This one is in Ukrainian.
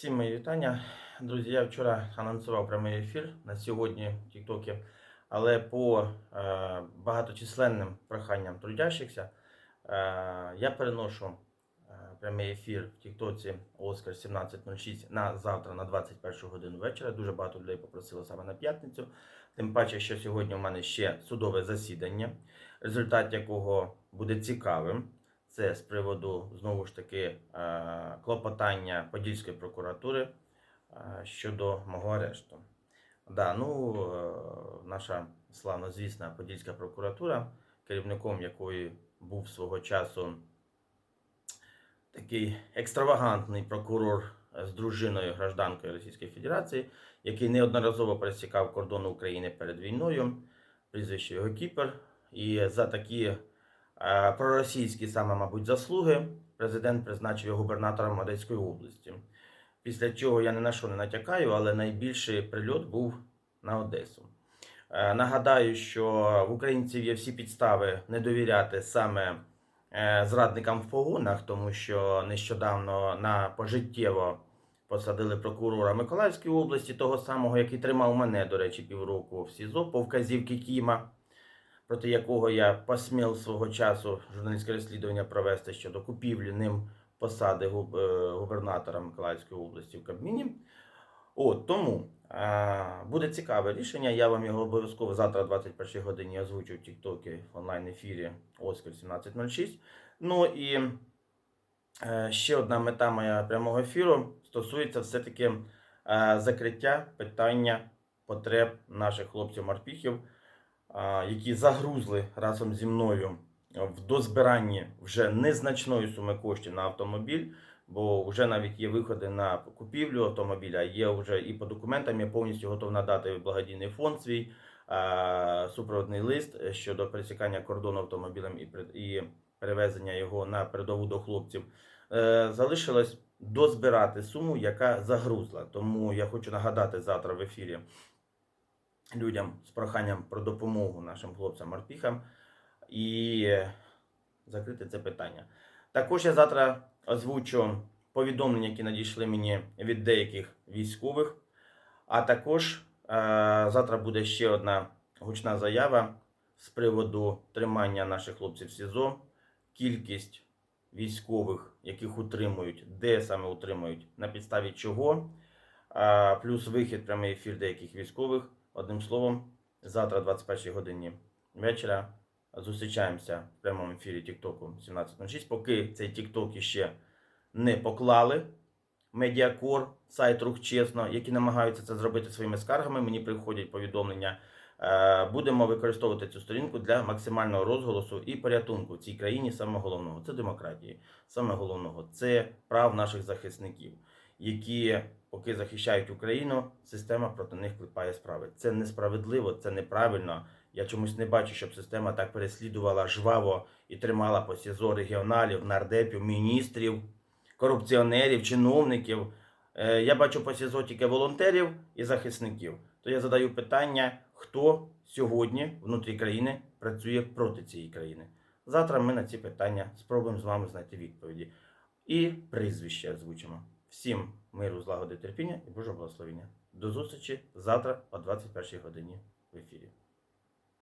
Всім мої вітання. Друзі, я вчора анонсував прямий ефір на сьогодні в Тіктокі, але по е, багаточисленним проханням трудящихся е, я переношу е, прямий ефір в Тіктоці Оскар 1706 на завтра на 21 годину вечора. Дуже багато людей попросило саме на п'ятницю. Тим паче, що сьогодні у мене ще судове засідання, результат якого буде цікавим. Це з приводу знову ж таки е, клопотання Подільської прокуратури е, щодо мого арешту. Да, ну, е, наша славнозвісна Подільська прокуратура, керівником якої був свого часу такий екстравагантний прокурор з дружиною гражданкою Російської Федерації, який неодноразово пересікав кордони України перед війною, прізвище його Кіпер. І за такі проросійські саме, мабуть, заслуги. Президент призначив його губернатором Одеської області. Після чого я не на що не натякаю, але найбільший прильот був на Одесу. Е, Нагадаю, що в українців є всі підстави не довіряти саме е, зрадникам в погонах, тому що нещодавно на пожиттєво посадили прокурора Миколаївської області, того самого, який тримав мене, до речі, півроку в СІЗО по вказівки Кіма проти якого я посмів свого часу журналістське розслідування провести щодо купівлі ним посади е, губернатора Миколаївської області в Кабміні. От тому е, буде цікаве рішення. Я вам його обов'язково завтра о 21 годині озвучу в Тіктокі в онлайн-ефірі Оскар 1706. Ну і е, ще одна мета моя прямого ефіру стосується все-таки е, закриття питання потреб наших хлопців-морпіхів а, які загрузли разом зі мною в дозбиранні вже незначної суми коштів на автомобіль, бо вже навіть є виходи на купівлю автомобіля, є вже і по документам я повністю готов надати благодійний фонд свій супроводний лист щодо пересікання кордону автомобілем і, перевезення його на передову до хлопців. Е, залишилось дозбирати суму, яка загрузла. Тому я хочу нагадати завтра в ефірі людям з проханням про допомогу нашим хлопцям-морпіхам і е, закрити це питання. Також я завтра озвучу повідомлення, які надійшли мені від деяких військових. А також е, завтра буде ще одна гучна заява з приводу тримання наших хлопців СІЗО, кількість військових, яких утримують, де саме утримують, на підставі чого, а, плюс вихід прямий ефір деяких військових. Одним словом, завтра, о 21 годині вечора, зустрічаємося в прямому ефірі Тіктоку 17.06. Поки цей Тікток іще не поклали. Медіакор, сайт Рух Чесно, які намагаються це зробити своїми скаргами. Мені приходять повідомлення. Е, Будемо використовувати цю сторінку для максимального розголосу і порятунку в цій країні. Саме головного це демократії. Саме головного це прав наших захисників, які поки захищають Україну, система проти них клепає справи. Це несправедливо, це неправильно. Я чомусь не бачу, щоб система так переслідувала жваво і тримала по СІЗО регіоналів, нардепів, міністрів, корупціонерів, чиновників. Е, Я бачу по СІЗО тільки волонтерів і захисників. То я задаю питання, хто сьогодні внутрі країни працює проти цієї країни. Завтра ми на ці питання спробуємо з вами знайти відповіді. І прізвище озвучимо. Всім миру, злагоди, терпіння і Божого благословення. До зустрічі завтра о 21 годині в ефірі.